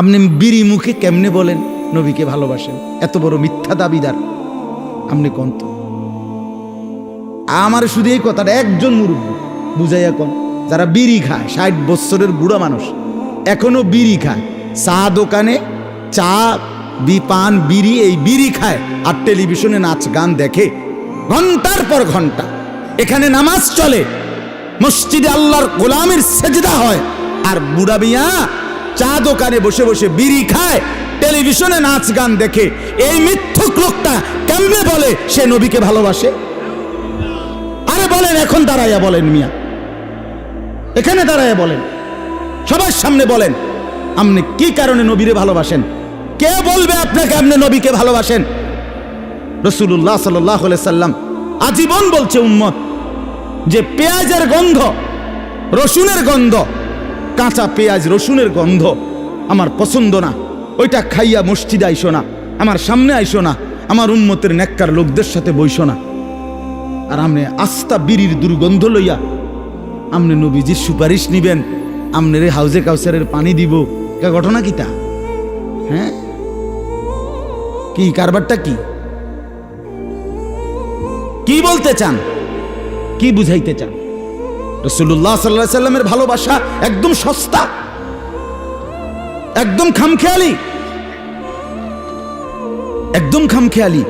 আপনি বিড়ি মুখে কেমনে বলেন? নবীকে ভালোবাসেন। এত বড় মিথ্যা দাবিদার। আপনি কোন তো আমার শুধু এই কথাটা, একজন মুরব্বী বুঝাইয়া কন, যারা বিড়ি খায়, ষাট বৎসরের বুড়া মানুষ, এখনও বিড়ি খায়। চা দোকানে চা, বি পান, বিড়ি, এই বিড়ি খায় আর টেলিভিশনে নাচ, গান দেখে ঘণ্টার পর ঘণ্টা। এখানে নামাজ চলে, মসজিদে আল্লাহর গোলামের সেজদা হয় আর বুড়া বিয়া চা দোকানে বসে বসে বিড়ি খায়, টেলিভিশনে নাচ গান দেখে। এই মিথ্যুক লোকটা কেমনে বলে সে নবীকে ভালোবাসে? আরে বলেন, এখন দাঁড়াইয়া বলেন মিয়া। এখানে দাঁড়াইয়া বলেন। সবার সামনে বলেন, আপনি কি কারণে নবীরে ভালোবাসেন? কে বলবে আপনাকে আপনি নবীকে ভালোবাসেন? রসুল্লাহ সাল্লাহ সাল্লাম আজীবন বলছে, উম্মত, যে পেঁয়াজের গন্ধ, রসুনের গন্ধ কাঁচা পেঁয়াজ, রসুনের গন্ধ। আমার পছন্দ না। ওইটা খাইয়া মসজিদে আইসো না। আমার সামনে আইসো না। আমার উন্মতের নেককার লোকদের সাথে বইসো না। আর আমনে আস্তা বিড়ির দুর্গন্ধ লইয়া আপনি নবীজির সুপারিশ নিবেন। আপনার এই হাউজে কাউসারের পানি দিব। কা ঘটনা কিটা হ্যাঁ? কি, কারবারটা কি? কি বলতে চান? কি বুঝাইতে চান? রসুল্লাহ সাল্লাহ সাল্লামের ভালোবাসা একদম সস্তা, একদম খামখেয়ালি একদম খামখেয়ালি।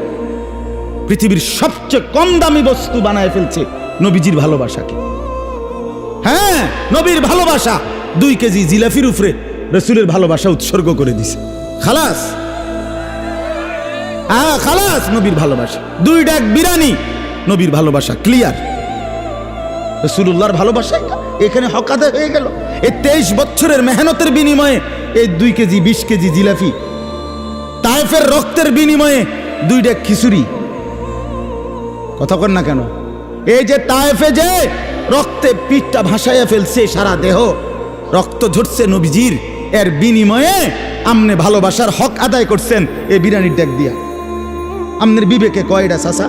পৃথিবীর সবচেয়ে কম দামি বস্তু বানায় ফেলছে নবীজির ভালোবাসাকে। হ্যাঁ নবীর ভালোবাসা। দুই কেজি জিলাফির উপরে রসুলের ভালোবাসা উৎসর্গ করে দিছে। খালাস। হ্যাঁ খালাস নবীর ভালোবাসা। দুই ডাক বিরানি, নবীর ভালোবাসা ক্লিয়ার রসুল্লাহর ভালোবাসা। এখানে হকাতে হয়ে গেল। এই তেইশ বছরের মেহনতের বিনিময়ে এই দুই কেজি, বিশ কেজি জিলাফি তাইফের রক্তের বিনিময়ে দুই ডাক খিচুড়ি। কথা কর না কেন? এই যে তায়েফে যে রক্তে পিঠটা ভাসাইয়া ফেলছে সারা দেহ, রক্ত ঝরছে নবীজির, এর বিনিময়ে আমনে ভালোবাসার হক আদায় করছেন এই বিরানির ডাক দিয়া। আমনের বিবেকে কয়টা চাষা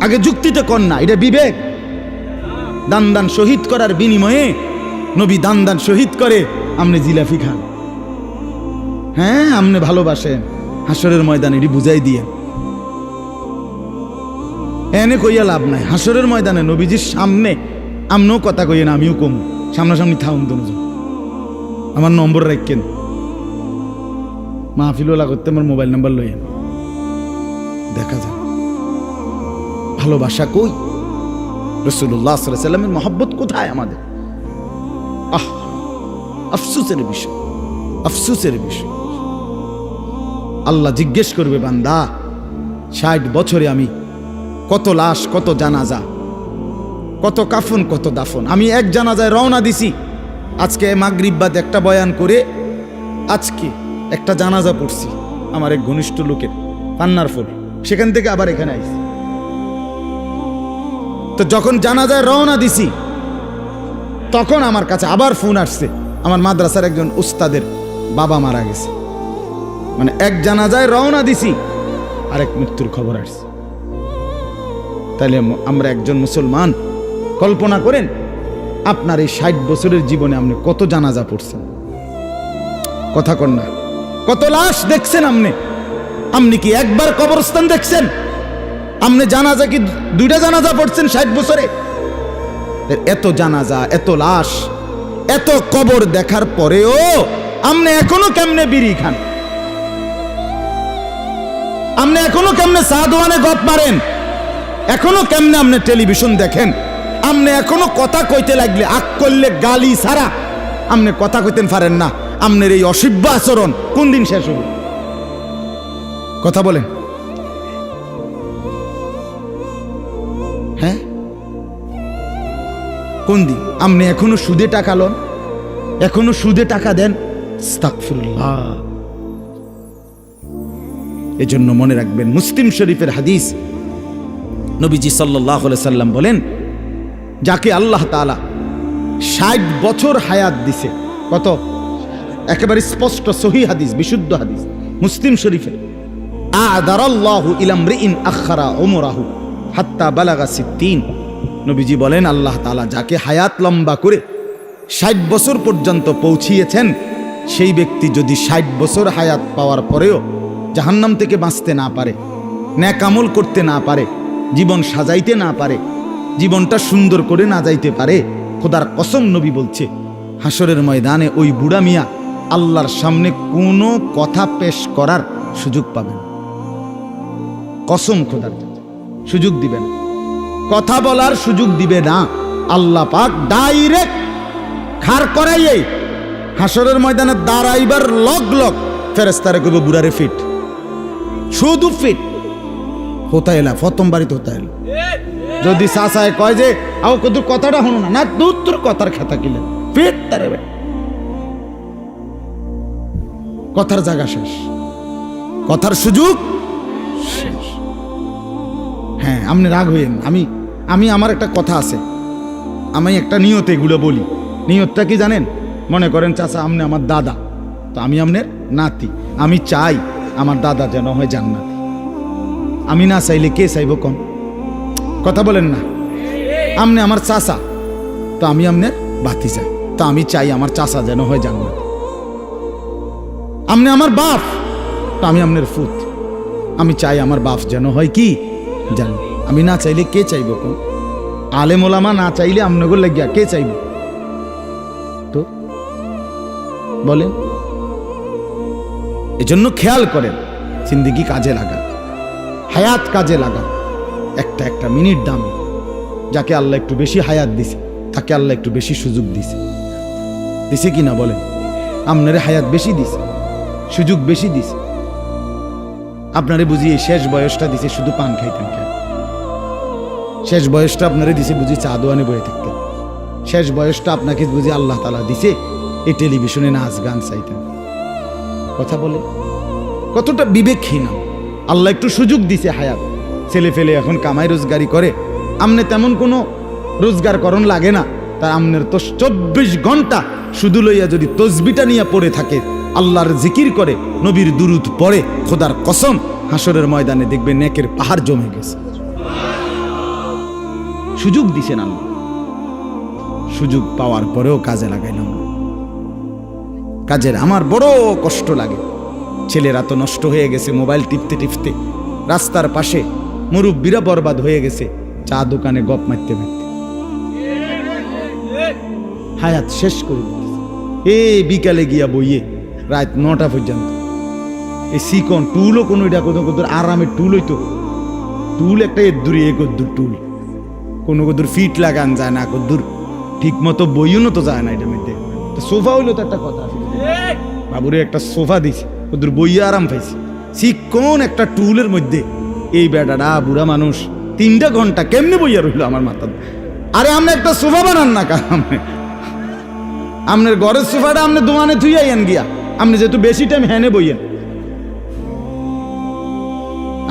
আগে যুক্তিতে কর না, এটা বিবেক। দান দান শহীদ করার বিনিময়ে নবী দান দান শহীদ করে, আমনে জিলাফি খান। হ্যাঁ আমনে ভালোবাসেন হাসরের ময়দান এটি বুঝাই দিয়ে। এনে কইয়া লাভ নাই। হাসরের ময়দানে নবীজির সামনে, আমনও কথা কইয়েন আমিও কম। সামনাসামনি থাকুন দুজন আমার নম্বর রাখেন। মাহফিলওয়ালা করতে আমার মোবাইল নাম্বার লইয়েন। দেখা যায় ভালোবাসা কই? রসুল্লাহ সাল্লামের মহব্বত কোথায় আমাদের? আহ, আফসুসের বিষয় আফসুসের বিষয়। আল্লাহ জিজ্ঞেস করবে, বান্দা, ষাট বছরে আমি কত লাশ, কত জানাজা, কত কাফন, কত দাফন, আমি এক জানাজায় রওনা দিছি। আজকে মাগরিববাদ একটা বয়ান করে আজকে একটা জানাজা পড়ছি আমার এক ঘনিষ্ঠ লোকের, পান্নার ফুল সেখান থেকে আবার এখানে আইছি। তো যখন জানাজায় রওনা দিছি, তখন আমার কাছে আবার ফোন আসছে। আমার মাদ্রাসার একজন উস্তাদের বাবা মারা গেছে। মানে এক জানাজায় রওনা দিছি, আরেক মৃত্যুর খবর আসছে। তাহলে আমরা একজন মুসলমান, কল্পনা করেন, আপনার এই ষাট বছরের জীবনে আপনি কত জানাজা পড়ছেন। কথা কন না। কত লাশ দেখছেন আপনি? আপনি কি একবার কবরস্থান দেখছেন? আপনি জানাজা কি দুইটা জানাজা পড়ছেন ষাট বছরে? এত জানাজা, এত লাশ, এত কবর দেখার পরেও আপনি এখনও কেমনে বিড়ি খান? আপনি এখনও কেমনে চা দোয়ানে গপ মারেন? এখনও কেমনে আপনি টেলিভিশন দেখেন? আপনি এখনও কথা কইতে লাগলে আক করলে গালি ছাড়া আপনি কথা কইতেন পারেন না আপনার এই অসভ্য আচরণ কোন দিন শেষ হবে কথা বলেন। কোন দিন? আপনি এখনও সুদে টাকা লন। এখনও সুদে টাকা দেন। এজন্য মনে রাখবেন, মুসলিম শরীফের হাদিস নবীজি সাল্লাহ সাল্লাম বলেন, যাকে আল্লাহ তালা ষাট বছর হায়াত দিছে, কত? একেবারে স্পষ্ট, সহি হাদিস, বিশুদ্ধ হাদিস, মুসলিম শরীফের। আদারাল্লাহু ইলাম রিইন আখারা ওমরাহু হাত্তা বালাগা সিদ্দিন। নবীজি বলেন, আল্লাহ তালা যাকে হায়াত লম্বা করে ষাট বছর পর্যন্ত পৌঁছিয়েছেন, সেই ব্যক্তি যদি ষাট বছর হায়াত পাওয়ার পরেও জাহান্নাম থেকে বাঁচতে না পারে ন্যাকামল করতে না পারে, জীবন সাজাইতে না পারে, জীবনটা সুন্দর করে না যাইতে পারে, খোদার কসম নবী বলছে হাসরের ময়দানে ওই বুড়া মিয়া আল্লাহর সামনে কোনো কথা পেশ করার সুযোগ পাবেন কসম খোদার সুযোগ দিবেন না। কথা বলার সুযোগ দিবে না। আল্লাহ পাক ডাইরেক্ট খার করাইয়ে হাসরের ময়দানে দাঁড়াইবার লগ লগ ফেরেস্তারে করব বুড়ারে ফিট। শুধু ফিট। হতা এলা প্রথম বাড়িতে হতা এলা যদি চাচায় কয় যে, আও কত কথাটা হনো না না, দূর তোর কথার খেতা কিলেন ফিট তারে কথার জায়গা শেষ। কথার সুযোগ শেষ। হ্যাঁ আপনি রাগ হইেন আমি আমি আমার একটা কথা আছে। আমি একটা নিয়তে এগুলো বলি। নিয়তটা কি জানেন? মনে করেন, চাচা আপনি আমার দাদা। তো আমি আপনার নাতি। আমি চাই আমার দাদা যেন হয় জান্নাতি। আমি না চাইলে কে চাইব কম কথা বলেন না। আপনি আমার চাচা। তো আমি আপনার বাতি চাই তো আমি চাই আমার চাচা যেন হয় জান্নাতি। আপনি আমার বাপ। তো আমি আপনার ফুত আমি চাই আমার বাপ যেন হয় কি? জান আমি না চাইলে কে চাইব কোন আলেম ওলামা না চাইলে আপনাকে লাগিয়া কে চাইব? তো বলেন। এজন্য খেয়াল করেন, জিন্দিগি কাজে লাগা হায়াত কাজে লাগান, একটা একটা মিনিট দাম, যাকে আল্লাহ একটু বেশি হায়াত দিছে, তাকে আল্লাহ একটু বেশি সুযোগ দিছে। দিছে কি না বলেন? আপনারে হায়াত বেশি দিছে, সুযোগ বেশি দিছে। আপনারে বুঝি এই শেষ বয়সটা দিছে শুধু পান খাইতেন কেন? শেষ বয়সটা আপনারে দিছে বুঝি চা বয়ে থাকতেন শেষ বয়সটা আপনাকে বুঝি আল্লাহ তালা দিছে, এই টেলিভিশনে নাচ গান চাইতেন কথা বলে, কতটা বিবেকহীন আল্লাহ একটু সুযোগ দিছে হায়াত। ছেলে ফেলে এখন কামাই রোজগারি করে। আমনে তেমন কোনো রোজগার করণ লাগে না। তার আমনের তো চব্বিশ ঘণ্টা শুধু লইয়া যদি তসবিটা নিয়ে পড়ে থাকে, আল্লাহর জিকির করে, নবীর দুরুদ পড়ে, খোদার কসম হাসরের ময়দানে দেখবে নেকের পাহাড় জমে গেছে। সুযোগ দিছেন আল্লাহ সুযোগ পাওয়ার পরেও কাজে লাগাইলাম। কাজের আমার বড় কষ্ট লাগে। ছেলেরা তো নষ্ট হয়ে গেছে মোবাইল টিপতে টিপতে। রাস্তার পাশে মুরব্বীরা বরবাদ হয়ে গেছে, চা দোকানে গপ মারতে মারতে। হায়াত শেষ করে এ বিকালে গিয়া বইয়ে রাত নটা পর্যন্ত। এই সিকন টুলও কোনো এটা কোথাও কোথাও আরামের টুল হইতো। টুল একটা এর দূরে এ কদ্দুর টুল। কোনো কদ্দুর ফিট লাগান যায় না কদ্দুর ঠিক মতো বইও তো যায় না এটা মধ্যে। সোফা হইল তো একটা কথা। বাবুরে একটা সোফা দিছে কদ্দুর বইয়া আরাম পাইছে। সিকন একটা টুলের মধ্যে, এই বেটাটা বুড়া মানুষ, তিনটা ঘণ্টা কেমনে বইয়া রইল আমার মাথা আরে আমরা একটা সোফা বানান না কাম আপনার ঘরের সোফাটা আপনি দোকানে থুই আইয়েন গিয়া। আপনি যেহেতু বেশি টাইম হ্যানে বইয়েন।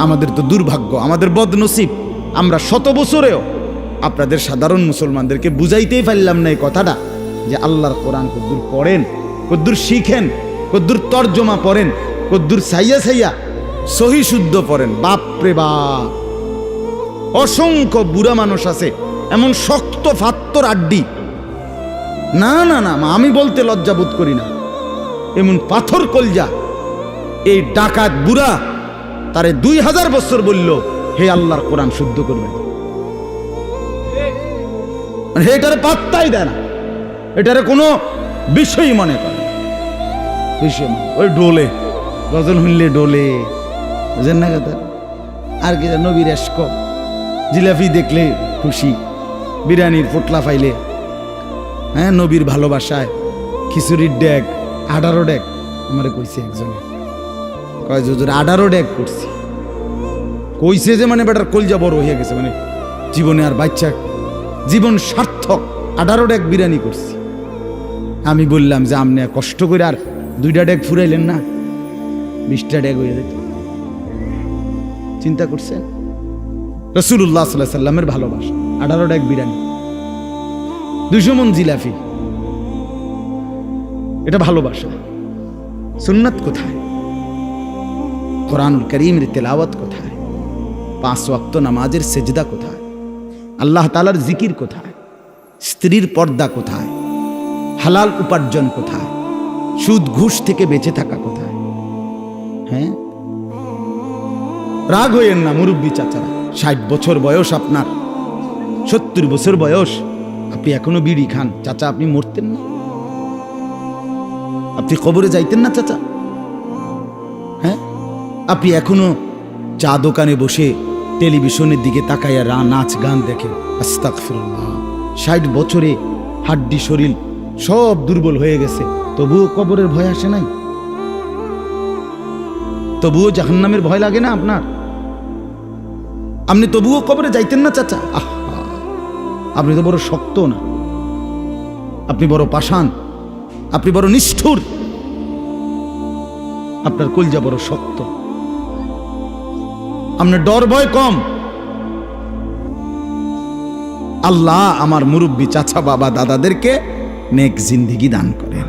আমাদের তো দুর্ভাগ্য, আমাদের বদনসিব। আমরা শত বছরেও আপনাদের সাধারণ মুসলমানদেরকে বুঝাইতেই পারলাম না এই কথাটা, যে আল্লাহর কোরআন কদ্দুর পড়েন, কদ্দুর শিখেন, কদ্দুর তর্জমা পড়েন, কদ্দুর সাইয়া সাইয়া সহি শুদ্ধ পড়েন। বাপরে বাপ! অসংখ্য বুড়া মানুষ আছে, এমন শক্ত ফাত্তর আড্ডি। না না না আমি বলতে লজ্জা বোধ করি না। এমন পাথর কলজা, এই ডাকাত বুড়া, তারে দুই হাজার বছর বলল, হে আল্লাহর কোরআন শুদ্ধ করবে। মানে এটারে পাত্তাই দেয় না। এটারে কোনো বিষয়ই মনে করে বিষয় ওই ডোলে, গজল শুনলে ডোলে বুঝেন না কথা? আর কি নবীর এস্ক। জিলাপি দেখলে খুশি, বিরিয়ানির পোটলা পাইলে। হ্যাঁ নবীর ভালোবাসায় খিচুড়ির ডেক, আঠারো ডেক, আমারে কইছে একজনে। কয় জোর আঠারো ডেক করছি। কইছে যে মানে বেটার কলজা বড় হয়ে গেছে মানে জীবনে আর বাচ্চা জীবন সার্থক, আঠারো ডেক বিরিয়ানি করছি। আমি বললাম যে আপনি কষ্ট করে আর দুইটা ডেক ফুরাইলেন না, বিশটা ডেক হয়ে যেত। চিন্তা করছেন? রসুল্লাহ সাল্লাহ সাল্লামের ভালোবাসা, আঠারো ডেক বিরিয়ানি। দুশো মন জিলাফি এটা ভালোবাসা। সুন্নাত কোথায়? কোরআনুল করিমের তেলাওয়াত কোথায়? পাঁচ ওয়াক্ত নামাজের সেজদা কোথায়? আল্লাহ তালার জিকির কোথায়? স্ত্রীর পর্দা কোথায়? হালাল উপার্জন কোথায়? সুদ ঘুষ থেকে বেঁচে থাকা কোথায়? হ্যাঁ? রাগ হইয়েন না, মুরব্বী চাচারা। ষাট বছর বয়স আপনার। সত্তর বছর বয়স। আপনি এখনও বিড়ি খান। চাচা, আপনি মরতেন না? আপনি কবরে যাইতেন না, চাচা? হ্যাঁ? আপনি এখনও চা দোকানে বসে টেলিভিশনের দিকে তাকাইয়া রা নাচ গান আস্তাগফিরুল্লাহ। ষাট বছরে হাড্ডি শরীর সব দুর্বল হয়ে গেছে। তবুও কবরের ভয় আসে নাই? তবুও জাহান্নামের ভয় লাগে না আপনার? আপনি তবুও কবরে যাইতেন না, চাচা? আপনি তো বড় শক্ত না। আপনি বড় পাষাণ। আপনি বড় নিষ্ঠুর। আপনার কলজা বড় শক্ত। আপনার ডর ভয় কম। আল্লাহ আমার মুরব্বী চাচা বাবা দাদাদেরকে নেক জিন্দিগি দান করেন।